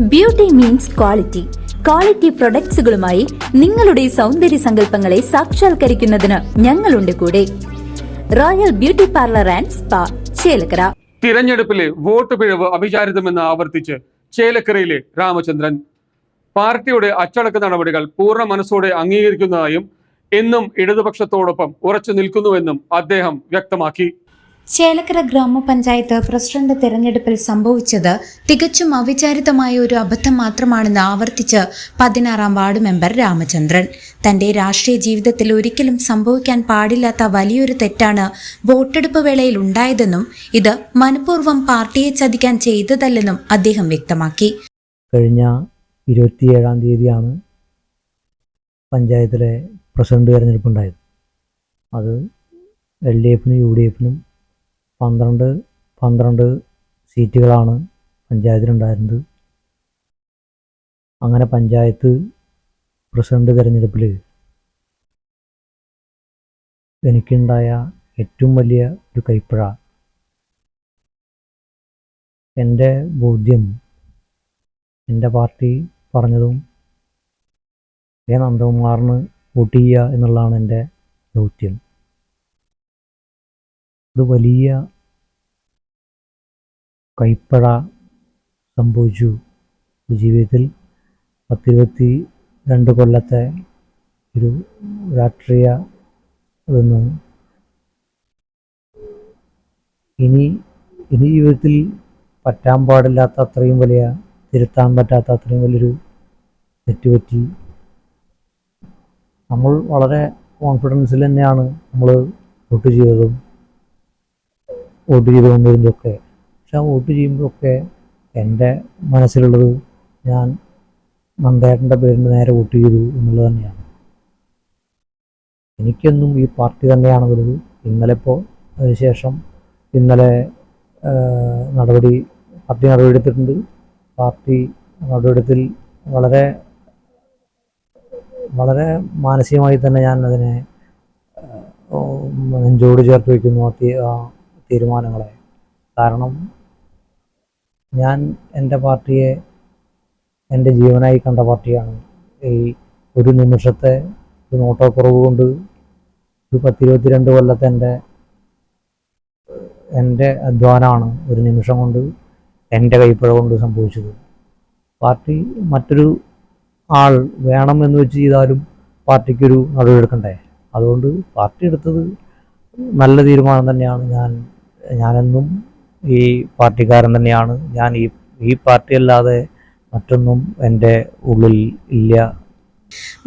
Beauty means quality quality പ്രൊഡക്ട്സുകളുമായി നിങ്ങളുടെ സൗന്ദര്യ സങ്കല്പങ്ങളെ സാക്ഷാത്കരിക്കുന്നതിന് ഞങ്ങളുണ്ട് കൂടെ. Royal Beauty Parlour and Spa Chelakkara. തിരഞ്ഞെടുപ്പിലെ വോട്ട് പിഴവ് അവിചാരിതമെന്ന് ആവർത്തിച്ച് ചേലക്കരയിലെ രാമചന്ദ്രൻ. പാർട്ടിയുടെ അച്ചടക്ക നടപടികൾ പൂർണ മനസ്സോടെ അംഗീകരിക്കുന്നതായും എന്നും ഇടതുപക്ഷത്തോടൊപ്പം ഉറച്ചു നിൽക്കുന്നുവെന്നും അദ്ദേഹം വ്യക്തമാക്കി. ചേലക്കര ഗ്രാമപഞ്ചായത്ത് പ്രസിഡന്റ് തെരഞ്ഞെടുപ്പിൽ സംഭവിച്ചത് തികച്ചും അവിചാരിതമായ ഒരു അബദ്ധം മാത്രമാണെന്ന് ആവർത്തിച്ച് പതിനാറാം വാർഡ് മെമ്പർ രാമചന്ദ്രൻ. തന്റെ രാഷ്ട്രീയ ജീവിതത്തിൽ ഒരിക്കലും സംഭവിക്കാൻ പാടില്ലാത്ത വലിയൊരു തെറ്റാണ് വോട്ടെടുപ്പ് വേളയിൽ ഉണ്ടായതെന്നും ഇത് മനഃപൂർവം പാർട്ടിയെ ചതിക്കാൻ ചെയ്തതല്ലെന്നും അദ്ദേഹം വ്യക്തമാക്കി. കഴിഞ്ഞ ഇരുപത്തിയേഴാം തീയതിയാണ് പഞ്ചായത്തിലെ പ്രസിഡന്റ് തിരഞ്ഞെടുപ്പുണ്ടായത്. അത് എൽ ഡി എഫിനും യു ഡി എഫിനും പന്ത്രണ്ട് പന്ത്രണ്ട് സീറ്റുകളാണ് പഞ്ചായത്തിലുണ്ടായിരുന്നത്. അങ്ങനെ പഞ്ചായത്ത് പ്രസിഡന്റ് തിരഞ്ഞെടുപ്പിൽ എനിക്കുണ്ടായ ഏറ്റവും വലിയ ഒരു കൈപ്പഴ. എന്റെ ബോധ്യം എന്റെ പാർട്ടി പറഞ്ഞതും എ നന്ദകുമാറിന് വോട്ട് ചെയ്യുക എന്നുള്ളതാണ് എന്റെ ദൗത്യം. അത് വലിയ കൈപ്പഴ സംഭവിച്ചു. ജീവിതത്തിൽ പത്തിരുപത്തി രണ്ട് കൊല്ലത്തെ ഒരു രാഷ്ട്രീയ ഇതെന്ന് ഇനി ഇനി ജീവിതത്തിൽ പറ്റാൻ പാടില്ലാത്ത അത്രയും വലിയ തിരുത്താൻ പറ്റാത്ത അത്രയും വലിയൊരു തെറ്റുപറ്റി. നമ്മൾ വളരെ കോൺഫിഡൻസിൽ തന്നെയാണ് നമ്മൾ വോട്ട് ചെയ്തതും. വോട്ട് ചെയ്ത് വന്നതിന്റെയൊക്കെ. പക്ഷെ ആ വോട്ട് ചെയ്യുമ്പോഴൊക്കെ എന്റെ മനസ്സിലുള്ളത് ഞാൻ നന്ദേട്ടന്റെ പേരിന് നേരെ വോട്ട് ചെയ്തു എന്നുള്ളത് തന്നെയാണ്. എനിക്കെന്നും ഈ പാർട്ടി തന്നെയാണ് ഇന്നലെ ഇപ്പോൾ അതിനുശേഷം ഇന്നലെ നടപടി പാർട്ടി നടപടി എടുത്തിട്ടുണ്ട് പാർട്ടി നടപടിയെടുത്തിൽ വളരെ വളരെ മാനസികമായി തന്നെ ഞാൻ അതിനെ നെഞ്ചോട് ചേർത്ത് വയ്ക്കുന്നു. ആ തീരുമാനങ്ങളെ കാരണം ഞാൻ എന്റെ പാർട്ടിയെ എന്റെ ജീവനായി കണ്ട പാർട്ടിയാണ്. ഈ ഒരു നിമിഷത്തെ ഒരു നോട്ടക്കുറവ് കൊണ്ട് ഒരു പത്തിരുപത്തിരണ്ട് കൊല്ലത്തെ എന്റെ എന്റെ അധ്വാനമാണ് ഒരു നിമിഷം കൊണ്ട് എന്റെ കൈപ്പുഴ കൊണ്ട് സംഭവിച്ചത്. പാർട്ടി മറ്റൊരു ആൾ വേണം എന്ന് വെച്ച് ചെയ്താലും പാർട്ടിക്കൊരു നടപടിയെടുക്കണ്ടേ അതുകൊണ്ട് പാർട്ടി എടുത്തത് നല്ല തീരുമാനം തന്നെയാണ് ഞാൻ ഞാനെന്നും ഈ പാർട്ടിക്കാരൻ തന്നെയാണ്. ഞാൻ ഈ ഈ പാർട്ടി അല്ലാതെ മറ്റൊന്നും എന്റെ ഉള്ളിൽ ഇല്ല.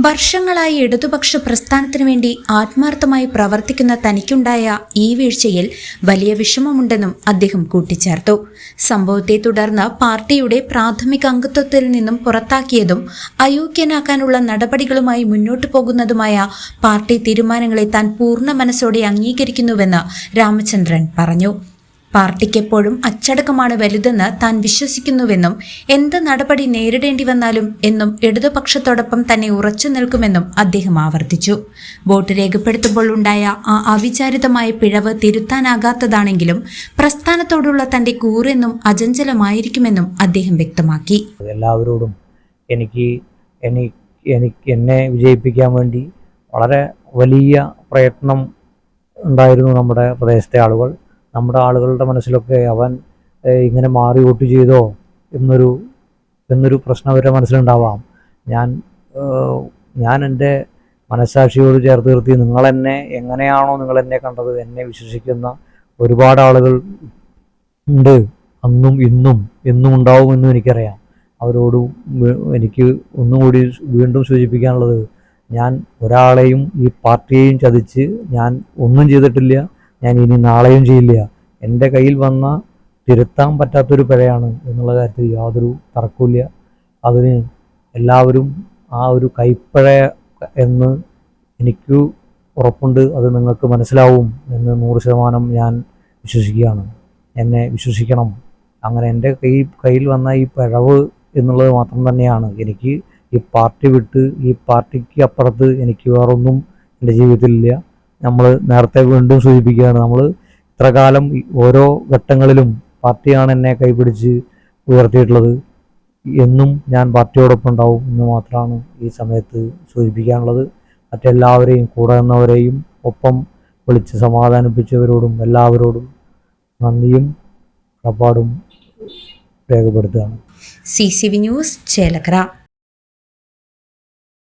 വർഷങ്ങളായി ഇടതുപക്ഷ പ്രസ്ഥാനത്തിനു വേണ്ടി ആത്മാർത്ഥമായി പ്രവർത്തിക്കുന്ന തനിക്കുണ്ടായ ഈ വീഴ്ചയിൽ വലിയ വിഷമമുണ്ടെന്നും അദ്ദേഹം കൂട്ടിച്ചേർത്തു. സംഭവത്തെ തുടർന്ന് പാർട്ടിയുടെ പ്രാഥമിക അംഗത്വത്തിൽ നിന്നും പുറത്താക്കിയതും അയോഗ്യനാക്കാനുള്ള നടപടികളുമായി മുന്നോട്ടു പോകുന്നതുമായ പാർട്ടി തീരുമാനങ്ങളെ താൻ പൂർണ മനസ്സോടെ അംഗീകരിക്കുന്നുവെന്ന് രാമചന്ദ്രൻ പറഞ്ഞു. പാർട്ടിക്കെപ്പോഴും അച്ചടക്കമാണ് വലുതെന്ന് താൻ വിശ്വസിക്കുന്നുവെന്നും എന്ത് നടപടി നേരിടേണ്ടി വന്നാലും എന്നും ഇടതുപക്ഷത്തോടൊപ്പം തന്നെ ഉറച്ചു നിൽക്കുമെന്നും അദ്ദേഹം ആവർത്തിച്ചു. വോട്ട് രേഖപ്പെടുത്തുമ്പോൾ ഉണ്ടായ ആ അവിചാരിതമായ പിഴവ് തിരുത്താനാകാത്തതാണെങ്കിലും പ്രസ്ഥാനത്തോടുള്ള തന്റെ കൂറെന്നും അചഞ്ചലമായിരിക്കുമെന്നും അദ്ദേഹം വ്യക്തമാക്കി. എല്ലാവരോടും എനിക്ക് എനിക്ക് എന്നെ വിജയിപ്പിക്കാൻ വേണ്ടി വളരെ വലിയ പ്രയത്നം ഉണ്ടായിരുന്നു നമ്മുടെ പ്രദേശത്തെ ആളുകൾ. നമ്മുടെ ആളുകളുടെ മനസ്സിലൊക്കെ അവൻ ഇങ്ങനെ മാറി വോട്ട് ചെയ്തോ എന്നൊരു എന്നൊരു പ്രശ്നം അവരുടെ മനസ്സിലുണ്ടാവാം. ഞാൻ ഞാൻ എന്റെ മനസ്സാക്ഷിയോട് ചേർത്ത് നിർത്തി നിങ്ങൾ എന്നെ എങ്ങനെയാണോ നിങ്ങൾ എന്നെ കണ്ടത് എന്നെ വിശ്വസിക്കുന്ന ഒരുപാട് ആളുകൾ ഉണ്ട്. അന്നും ഇന്നും എന്നും ഉണ്ടാവുമെന്നും എനിക്കറിയാം. അവരോട് എനിക്ക് ഒന്നും കൂടി വീണ്ടും സൂചിപ്പിക്കാനുള്ളത് ഞാൻ ഒരാളെയും ഈ പാർട്ടിയെയും ചതിച്ച് ഞാൻ ഒന്നും ചെയ്തിട്ടില്ല. ഞാൻ ഇനി നാളെയും ചെയ്യില്ല. എന്റെ കയ്യിൽ വന്ന തിരുത്താൻ പറ്റാത്തൊരു പിഴയാണ് എന്നുള്ള കാര്യത്തിൽ യാതൊരു തർക്കമില്ല അതിന് എല്ലാവരും ആ ഒരു കൈപ്പിഴ എന്ന് എനിക്ക് ഉറപ്പുണ്ട്. അത് നിങ്ങൾക്ക് മനസ്സിലാവും എന്ന് നൂറ് ശതമാനം ഞാൻ വിശ്വസിക്കുകയാണ്. എന്നെ വിശ്വസിക്കണം. അങ്ങനെ എന്റെ കൈ കയ്യിൽ വന്ന ഈ പിഴവ് എന്നുള്ളത് മാത്രം തന്നെയാണ്. എനിക്ക് ഈ പാർട്ടി വിട്ട് ഈ പാർട്ടിക്ക് അപ്പുറത്ത് എനിക്ക് വേറൊന്നും എന്റെ ജീവിതത്തിലില്ല നമ്മൾ നേരത്തെ വീണ്ടും സൂചിപ്പിക്കുകയാണ് നമ്മൾ ഇത്ര കാലം ഓരോ ഘട്ടങ്ങളിലും പാർട്ടിയാണ് എന്നെ കൈപിടിച്ച് ഉയർത്തിയിട്ടുള്ളത്. എന്നും ഞാൻ പാർട്ടിയോടൊപ്പം ഉണ്ടാവും എന്ന് മാത്രമാണ് ഈ സമയത്ത് സൂചിപ്പിക്കാനുള്ളത്. മറ്റെല്ലാവരെയും കൂടെ നിന്നവരെയും ഒപ്പം വിളിച്ച് സമാധാനിപ്പിച്ചവരോടും എല്ലാവരോടും നന്ദിയും കടപ്പാടും രേഖപ്പെടുത്തുകയാണ്. C C V News Chelakkara.